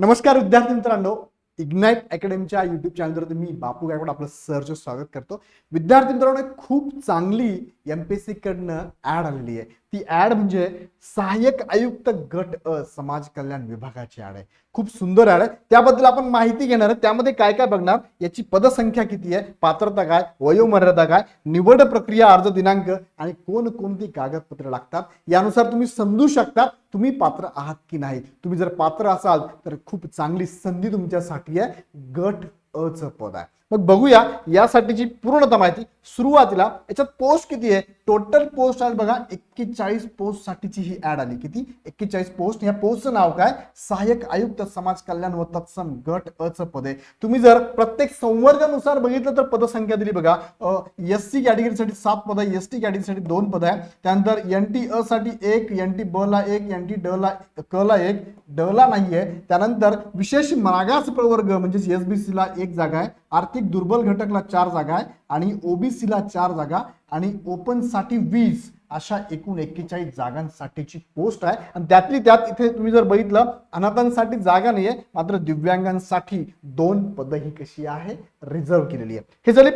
नमस्कार विद्यार्थी मित्रांनो इग्नाइट अकॅडमीच्या युट्यूब चॅनलवर मी बापू गायकवाड आपलं सरचं स्वागत करतो. विद्यार्थी मित्रांनो खूप चांगली एम पी एस सी कडनं ऍड आलेली आहे. ती ऍड म्हणजे सहाय्यक आयुक्त गट अ समाज कल्याण विभागाची ऍड आहे. खूप सुंदर ॲड आहे. त्याबद्दल आपण माहिती घेणार आहे त्यामध्ये काय काय बघणार? याची पदसंख्या किती आहे? पात्रता काय? वयोमर्यादा काय? निवड प्रक्रिया अर्ज दिनांक आणि कोणकोणती कागदपत्रे लागतात? यानुसार तुम्ही समजू शकता तुम्ही पात्र आहात की नाही तुम्ही जर पात्र असाल तर खूप चांगली संधी तुमच्यासाठी आहे. गट अ च पद आहे. मग बघूया यासाठीची पूर्णतः माहिती सुरुवातीला याच्यात पोस्ट किती आहे? टोटल पोस्ट आहेत बघा एक्केचाळीस पोस्ट साठीची ही ऍड आली. किती? एक्केचाळीस पोस्ट या पोस्टचं नाव काय? सहाय्यक आयुक्त समाज कल्याण व तत्सम गट अ च पद आहे. तुम्ही जर प्रत्येक संवर्गानुसार बघितलं तर पदसंख्या दिली बघा. एस सी कॅटेगरीसाठी सात पद आहे एस टी कॅटेगरीसाठी दोन पद आहे. त्यानंतर एन टी अ साठी एक एन टी ब ला एक एन टी ड ला क ला एक ड ला नाहीये. त्यानंतर विशेष मागास प्रवर्ग म्हणजे एस बी सी ला एक जागा आहे. आर्थिक दुर्बल घटकला चार जागा आहे आणि ओबीसी ला चार जागा आणि ओपनसाठी वीस अशा एकूण एक्केचाळीस जागांसाठीची पोस्ट आहे. आणि त्यातली त्यात इथे तुम्ही जर बघितलं अनाथांसाठी जागा नाहीये मात्र दिव्यांगांसाठी दोन पद ही कशी आहे? रिझर्व केलेली आहे. हे झाले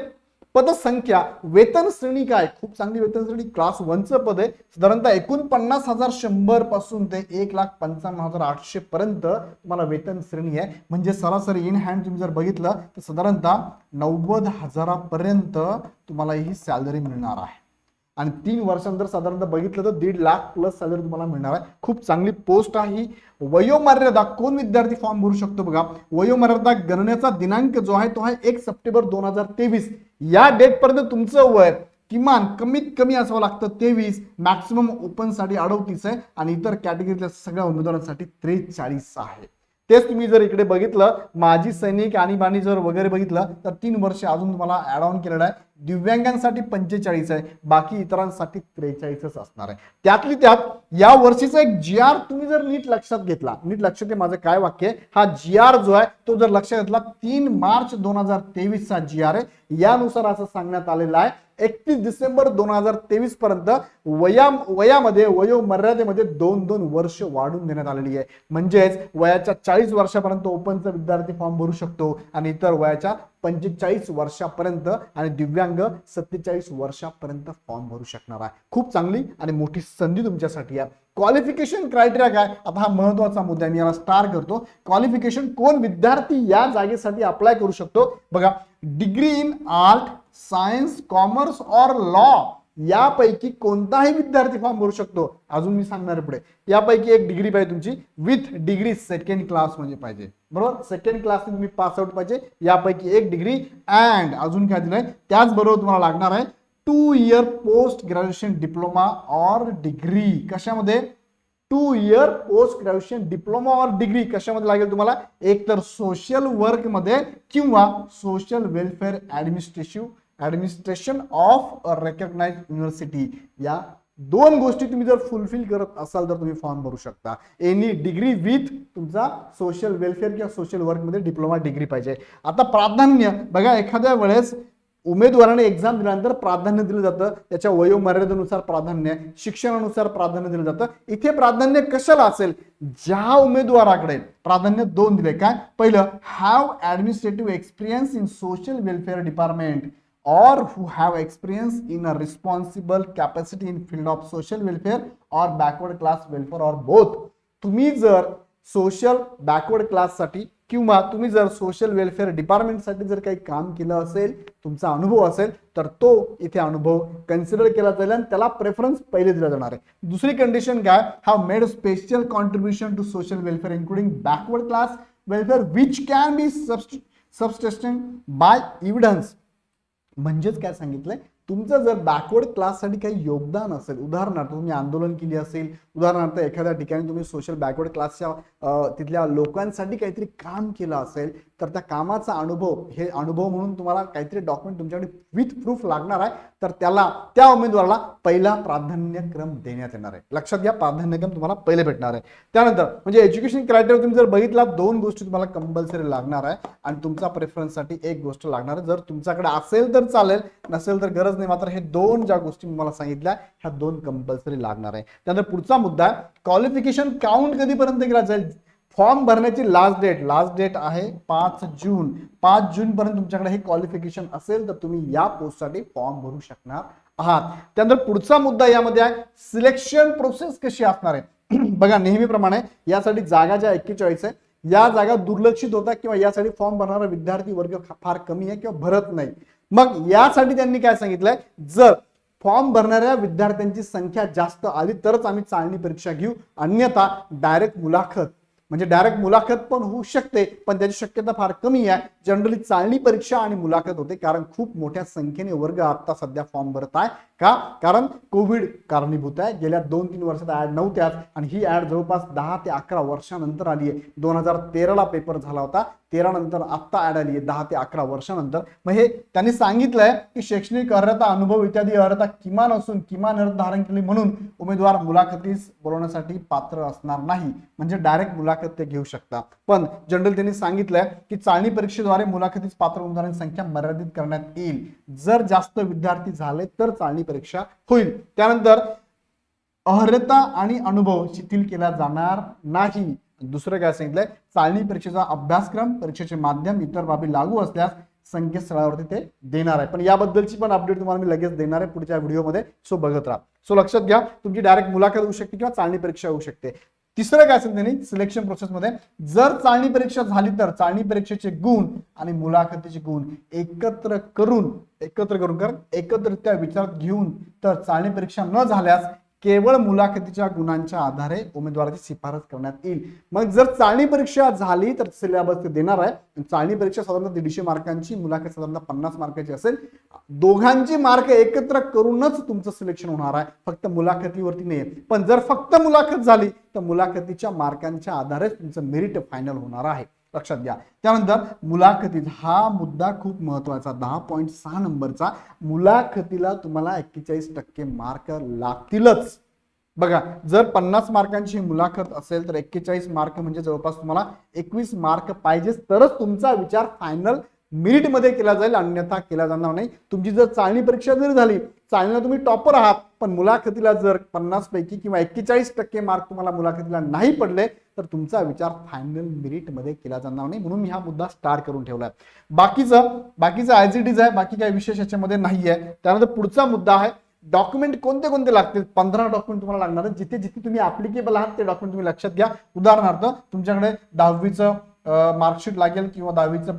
पदसंख्या वेतन श्रेणी काय? खूप चांगली वेतन श्रेणी क्लास वनचं पद आहे. साधारणतः एकोणपन्नास हजार शंभरपासून ते एक लाख पंचावन्न हजार आठशे पर्यंत तुम्हाला वेतन श्रेणी आहे. म्हणजे सरासरी इन हँड तुम्ही जर बघितलं तर साधारणतः नव्वद हजारापर्यंत तुम्हाला ही सॅलरी मिळणार आहे. आणि तीन वर्षानंतर साधारणतः बघितलं तर दीड लाख प्लस सॅलरी तुम्हाला मिळणार आहे. खूप चांगली पोस्ट आहे ही. वयोमर्यादा कोण विद्यार्थी फॉर्म भरू शकतो बघा. वयोमर्यादा गणनेचा दिनांक जो आहे तो आहे एक सप्टेंबर दोन हजार तेवीस. या डेट पर्यंत तुमचं वय किमान कमीत कमी असावं लागतं तेवीस मॅक्सिमम ओपनसाठी अडोतीस आहे आणि इतर कॅटेगरीतल्या सगळ्या उमेदवारांसाठी त्रेचाळीस आहे. तेच तुम्ही जर इकडे बघितलं माजी सैनिक आणीबाणी जर वगैरे बघितलं तर तीन वर्ष अजून तुम्हाला ऍड ऑन केलेलं आहे. दिव्यांगांसाठी पंचेचाळीस आहे बाकी इतरांसाठी त्रेचाळीसच असणार आहे. त्यातली त्यात या वर्षीचा एक जी आर तुम्ही जर नीट लक्षात घेतला नीट लक्षात घे माझं काय वाक्य आहे. हा जी आर जो आहे तो जर लक्षात घेतला तीन मार्च दोन हजार तेवीसचा जी आर आहे. यानुसार असं सांगण्यात आलेलं आहे एकतीस डिसेंबर दोन हजार तेवीस पर्यंत वया वयामध्ये वयोमर्यादेमध्ये दोन दोन वर्ष वाढून देण्यात आलेली आहे. म्हणजेच वयाच्या चाळीस वर्षापर्यंत ओपनचा विद्यार्थी फॉर्म भरू शकतो आणि इतर वयाच्या पंचेचाळीस वर्षापर्यंत आणि दिव्यांग सत्तेचाळीस वर्षापर्यंत फॉर्म भरू शकणार आहे. खूप चांगली आणि मोठी संधी तुमच्यासाठी आहे. क्वालिफिकेशन क्रायटेरिया काय? आता हा महत्त्वाचा मुद्दा मी याला स्टार करतो. क्वालिफिकेशन कोण विद्यार्थी या जागेसाठी अप्लाय करू शकतो? बघा degree in art science commerce और लॉ यापैकी कोणताही विद्यार्थी फॉर्म भरू शकतो. अजून मी सांगणार पुढे. यापैकी एक डिग्री पाहिजे तुमची. विथ डिग्री सेकंड क्लास म्हणजे पाहिजे. बरोबर? सेकंड क्लास तुम्ही पास आउट पाहिजे. यापैकी एक डिग्री अँड अजून काय दिलंय? त्याचबरोबर तुम्हाला लागणार आहे two year post graduation diploma or degree कशामध्ये? Two year post graduation diploma or degree कशामध्ये लागेल तुम्हाला? एकतर सोशल वर्कमध्ये किंवा social welfare administrative administration of a recognise university या दोन गोष्टी तुम्ही जर फुलफिल करत असाल तर तुम्ही फॉर्म भरू शकता. एनी डिग्री विथ तुमचा सोशल वेलफेअर किंवा सोशल वर्कमध्ये डिप्लोमा डिग्री पाहिजे. आता प्राधान्य बघा एखाद्या वेळेस उमेदवाराने एक्झाम दिल्यानंतर प्राधान्य दिलं जातं. त्याच्या वयोमर्यादेनुसार प्राधान्य शिक्षणानुसार प्राधान्य दिलं जातं. इथे प्राधान्य कशाला असेल? ज्या उमेदवाराकडे प्राधान्य दोन दिले. काय? पहिलं have administrative experience in social welfare department or who have experience in a responsible capacity in field of social welfare or backward class welfare or both. तुम्ही जर सोशल बॅकवर्ड क्लाससाठी किंवा तुम्ही जर सोशल वेलफेअर डिपार्टमेंटसाठी जर काही काम केलं असेल तुमचा अनुभव असेल तर तो इथे अनुभव कन्सिडर केला जाईल आणि त्याला प्रेफरन्स पहिले दिला जाणार आहे. दुसरी कंडिशन काय? Have made special contribution to social welfare including backward class welfare which can be substation by evidence म्हणजेच काय सांगितलंय? तुमचं जर बॅकवर्ड क्लाससाठी काही योगदान असेल उदाहरणार्थ तुम्ही आंदोलन केली असेल उदाहरणार्थ एखाद्या ठिकाणी तुम्ही सोशल बॅकवर्ड क्लासच्या तिथल्या लोकांसाठी काहीतरी काम केलं असेल तर त्या कामाचा अनुभव हे अनुभव म्हणून तुम्हाला काहीतरी डॉक्युमेंट तुमच्याकडे विथ प्रूफ लागणार आहे. तर त्याला त्या उमेदवाराला पहिला प्राधान्यक्रम देण्यात येणार आहे. लक्षात घ्या प्राधान्यक्रम तुम्हाला पहिले भेटणार आहे. त्यानंतर म्हणजे एज्युकेशन क्रायटेरिया तुम्ही जर बघितला दोन गोष्टी तुम्हाला कंपल्सरी लागणार आहे. आणि तुमचा प्रेफरन्ससाठी एक गोष्ट लागणार आहे. जर तुमच्याकडे असेल तर चालेल नसेल तर गरज नाही. मात्र हे दोन ज्या गोष्टी मी मला सांगितल्या ह्या दोन कंपल्सरी लागणार आहे. त्यानंतर पुढचा मुद्दा आहे क्वालिफिकेशन काउंट कधीपर्यंत केला जाईल? फॉर्म भरण्याची लास्ट डेट लास्ट डेट आहे पाच जून. पाच जून पर्यंत तुमच्याकडे हे क्वालिफिकेशन असेल तर तुम्ही या पोस्टसाठी फॉर्म भरू शकणार आहात. त्यानंतर पुढचा मुद्दा यामध्ये आहे सिलेक्शन प्रोसेस कशी असणार आहे? बघा नेहमीप्रमाणे यासाठी जागा ज्या एक्केचाळीस आहे या जागा दुर्लक्षित होतात किंवा यासाठी फॉर्म भरणारा विद्यार्थी वर्ग फार कमी आहे किंवा भरत नाही. मग यासाठी त्यांनी काय सांगितलंय? जर फॉर्म भरणाऱ्या विद्यार्थ्यांची संख्या जास्त आली तरच आम्ही चालणी परीक्षा घेऊ. अन्यथा डायरेक्ट मुलाखत म्हणजे डायरेक्ट मुलाखत पण होऊ शकते पण त्याची शक्यता फार कमी आहे. जनरली चालणी परीक्षा आणि मुलाखत होते कारण खूप मोठ्या संख्येने वर्ग आता सध्या फॉर्म भरत आहे. का? कारण कोविड कारणीभूत आहे. गेल्या दोन तीन वर्षात ऍड नव्हत्याच आणि ही ऍड जवळपास दहा ते अकरा वर्षानंतर आली आहे. दोन हजार तेराला पेपर झाला होता. तेरा नंतर आत्ता ऍड आली आहे दहा ते अकरा वर्षानंतर. मग हे त्यांनी सांगितलंय की शैक्षणिक अर्हता अनुभव इत्यादी अर्हता किमान असून किमान अर्थ धारण केली म्हणून उमेदवार मुलाखतीस बोलवण्यासाठी पात्र असणार नाही. म्हणजे डायरेक्ट मुलाखत ते घेऊ शकता पण जनरल त्यांनी सांगितलंय की चालणी परीक्षेद्वारे मुलाखतीस पात्र उमेदवारांची संख्या मर्यादित करण्यात येईल. जर जास्त विद्यार्थी झाले तर चालणी परीक्षा होईल. त्यानंतर अर्हता आणि अनुभव शिथिल केला जाणार नाही. दुसरं काय सांगितलंय? चालणी परीक्षेचा अभ्यासक्रम परीक्षेचे माध्यम इतर बाबी लागू असल्यास संकेतस्थळावरती ते देणार आहे. पण याबद्दलची पण अपडेट तुम्हाला मी लगेच देणार आहे पुढच्या व्हिडिओमध्ये सो बघत राहा. सो लक्षात घ्या तुमची डायरेक्ट मुलाखत होऊ शकते किंवा चालणी परीक्षा होऊ शकते. तिसरं काय असेल त्यांनी? सिलेक्शन प्रोसेसमध्ये जर चाळणी परीक्षा झाली तर चाळणी परीक्षेचे गुण आणि मुलाखतीचे गुण एकत्र करून एकत्र करून कारण एकत्ररित्या विचारात घेऊन तर चाळणी परीक्षा न झाल्यास केवळ मुलाखतीच्या गुणांच्या आधारे उमेदवाराची शिफारस करण्यात येईल. मग जर चाळणी परीक्षा झाली तर सिलेबस ते देणार आहे. चाळणी परीक्षा साधारणतः दीडशे मार्कांची मुलाखत साधारणतः पन्नास मार्काची असेल. दोघांची मार्क एकत्र करूनच तुमचं सिलेक्शन होणार आहे. फक्त मुलाखतीवरती नाही पण जर फक्त मुलाखत झाली तर मुलाखतीच्या मार्कांच्या आधारेच तुमचं मेरिट फायनल होणार आहे. लक्षात घ्या. त्यानंतर मुलाखतीत हा मुद्दा खूप महत्त्वाचा. दहा पॉईंट सहा नंबरचा. मुलाखतीला तुम्हाला एक्केचाळीस टक्के मार्क लागतीलच. बघा जर पन्नास मार्कांची मुलाखत असेल तर एक्केचाळीस मार्क म्हणजे जवळपास तुम्हाला एकवीस मार्क पाहिजेच. तरच तुमचा विचार फायनल मेरिटमध्ये केला जाईल अन्यथा केला जाणार नाही. तुमची जर चालणी परीक्षा जरी झाली चालणीला तुम्ही टॉपर आहात पण मुलाखतीला जर पन्नास पैकी किंवा एक्केचाळीस टक्के मार्क तुम्हाला मुलाखतीला नाही पडले तर तुमचा विचार फायनल मेरिटमध्ये केला जाणार नाही म्हणून मी हा मुद्दा स्टार्ट करून ठेवलाय. बाकीचं बाकीचं ऍज इट इज आहे बाकी काही विशेष याच्यामध्ये नाही आहे त्यानंतर पुढचा मुद्दा आहे डॉक्युमेंट कोणते कोणते लागतील? पंधरा डॉक्युमेंट तुम्हाला लागणार जिथे जिथे तुम्ही ॲप्लिकेबल आहात ते डॉक्युमेंट तुम्ही लक्षात घ्या. उदाहरणार्थ तुमच्याकडे दहावीचं मार्कशीट लागेल किंवा दहावीचं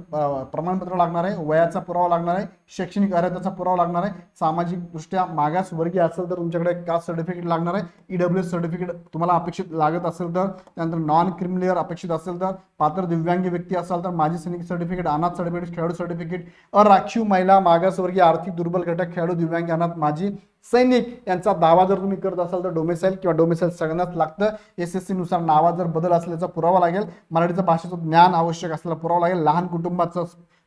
प्रमाणपत्र लागणार आहे वयाचा पुरावा लागणार आहे शैक्षणिक अर्हताचा पुरावा लागणार आहे सामाजिक दृष्ट्या मागास वर्गीय असेल तर तुमच्याकडे कास्ट सर्टिफिकेट लागणार आहे ईडब्ल्यू सर्टिफिकेट तुम्हाला अपेक्षित लागत असेल तर त्यानंतर नॉन क्रिमिलियर अपेक्षित असेल तर पात्र दिव्यांग व्यक्ती असाल तर माजी सैनिक सर्टिफिकेट अनाथ सर्टिफिकेट खेळाडू सर्टिफिकेट अराखीव महिला मागासवर्गीय आर्थिक दुर्बल घटक खेळाडू दिव्यांग अनाथ माजी सैनिक यांचा दावा जर तुम्ही करत असाल तर डोमेसाईल किंवा डोमेसाईल सगळ्यांनाच लागतं. एस एस सी नुसार नावात जर बदल असल्याचा पुरावा लागेल. मराठीचं भाषेचं ज्ञान आवश्यक असलेला पुरावा लागेल. लहान कुटुंबाचं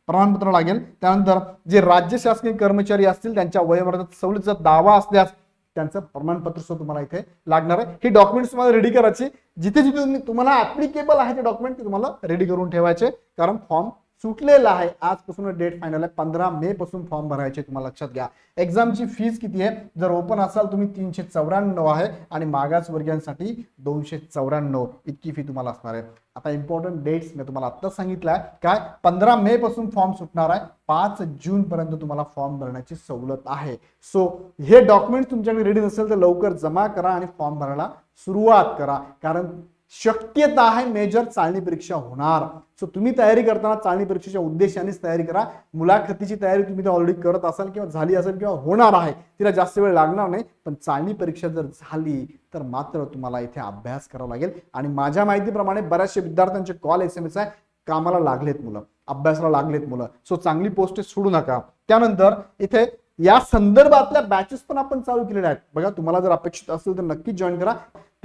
प्रमाणपत्र लागेल. त्यानंतर जे राज्य शासकीय कर्मचारी असतील त्यांच्या वयोमर्यादेत सवलतीचा दावा असल्यास त्यांचं प्रमाणपत्र सुद्धा तुम्हाला इथे लागणार आहे. ही डॉक्युमेंट्स तुम्हाला रेडी करायची. जिथे जिथे तुम्ही तुम्हाला ऍप्लिकेबल आहे ते डॉक्युमेंट ते तुम्हाला रेडी करून ठेवायचे. कारण फॉर्म सुटलेला आहे. आजपासून डेट फायनल आहे. पंधरा मे पासून फॉर्म भरायचे तुम्हाला लक्षात घ्या. एक्झामची फीस किती आहे? जर ओपन असाल तुम्ही तीनशे चौऱ्याण्णव आहे आणि मागास वर्गियांसाठी दोनशे चौऱ्याण्णव इतकी फी तुम्हाला असणार आहे. आता इम्पॉर्टंट डेट्स मी तुम्हाला सांगितलं आहे. काय? पंधरा मे पासून फॉर्म सुटणार आहे. पाच जून पर्यंत तुम्हाला फॉर्म भरण्याची सवलत आहे. सो हे डॉक्युमेंट तुमच्याकडे रेडी नसेल तर लवकर जमा करा आणि फॉर्म भरायला सुरुवात करा. कारण शक्यता आहे मेजर चालणी परीक्षा होणार. सो तुम्ही तयारी करताना चालणी परीक्षेच्या उद्देशानेच तयारी करा. मुलाखतीची तयारी तुम्ही ऑलरेडी करत असाल किंवा झाली असेल किंवा होणार आहे तिला जास्त वेळ लागणार नाही. पण चालणी परीक्षा जर झाली तर मात्र तुम्हाला इथे अभ्यास करावा लागेल. आणि माझ्या माहितीप्रमाणे बऱ्याचशा विद्यार्थ्यांचे कॉल एस एम एस आहे कामाला लागलेत मुलं अभ्यासाला लागलेत मुलं. सो चांगली पोस्ट सोडू नका. त्यानंतर इथे या संदर्भातल्या बॅचेस पण आपण चालू केलेल्या आहेत. बघा तुम्हाला जर अपेक्षित असेल तर नक्की जॉईन करा.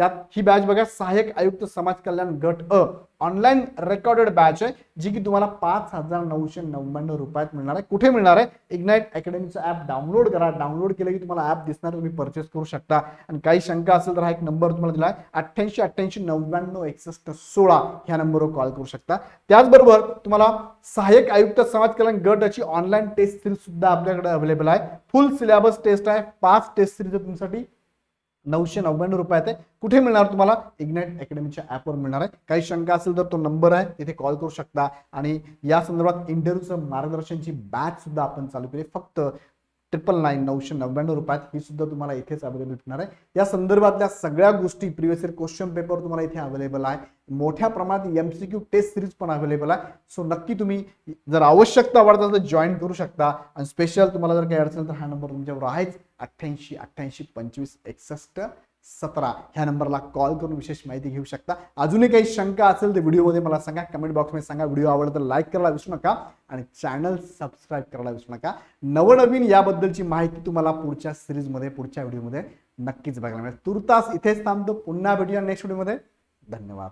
त्यात ही बॅच बघा सहाय्यक आयुक्त समाज कल्याण गट अ. ऑनलाईन रेकॉर्डेड बॅच आहे जी की तुम्हाला पाच हजार नऊशे नव्याण्णव रुपयात मिळणार आहे. कुठे मिळणार आहे? इग्नाईट अकॅडमीचं ॲप डाउनलोड करा. डाउनलोड केलं की तुम्हाला ॲप दिसणार तुम्ही परचेस करू शकता. आणि काही शंका असेल तर हा एक नंबर तुम्हाला दिला आहे. अठ्ठ्याऐंशी अठ्ठ्याऐंशी नव्याण्णव एकसष्ट सोळा ह्या नंबरवर कॉल करू शकता. त्याचबरोबर तुम्हाला सहाय्यक आयुक्त समाज कल्याण गटाची ऑनलाईन टेस्ट सिरीज सुद्धा आपल्याकडे अवेलेबल आहे. फुल सिलेबस टेस्ट आहे. पाच टेस्ट सिरीज तुमच्यासाठी. नऊशे नव्याण्णव रुपयात आहे. कुठे मिळणार तुम्हाला? इग्नाइट अकॅडमीच्या ॲपवर मिळणार आहे. काही शंका असेल तर तो नंबर आहे. तिथे कॉल करू शकता. आणि या संदर्भात इंटरव्ह्यूचं मार्गदर्शनची बॅच सुद्धा आपण चालू केली. फक्त ट्रिपल नाईन नऊशे नव्याण्णव रुपयात ही सुद्धा तुम्हाला इथेच अवेलेबल भेटणार आहे. या संदर्भातल्या सगळ्या गोष्टी प्रिव्हियस इयर क्वेश्चन पेपर तुम्हाला इथे अवेलेबल आहे. मोठ्या प्रमाणात M C Q test series पण अवेलेबल आहे. सो नक्की तुम्ही जर आवश्यकता आवडता तर जॉईन करू शकता. आणि स्पेशल तुम्हाला जर काही अडचण तर हा नंबर तुमच्यावर आहेच. अठ्ठ्याऐंशी अठ्ठ्याऐंशी पंचवीस एकसष्ट. सतरा ह्या नंबरला कॉल करून विशेष माहिती घेऊ शकता. अजूनही काही शंका असेल तर व्हिडिओमध्ये मला सांगा. कमेंट बॉक्समध्ये सांगा. व्हिडिओ आवडला तर लाईक करायला विसरू नका आणि चॅनल सबस्क्राईब करायला विसरू नका. नवनवीन याबद्दलची माहिती तुम्हाला पुढच्या सिरीजमध्ये पुढच्या व्हिडिओमध्ये नक्कीच बघायला मिळेल. तुर्तास इथेच थांबतो. पुन्हा भेटूया नेक्स्ट व्हिडिओमध्ये धन्यवाद.